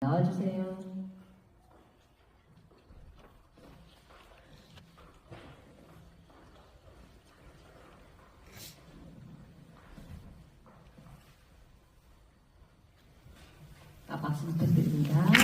나와주세요. 아, 박수 부탁드립니다.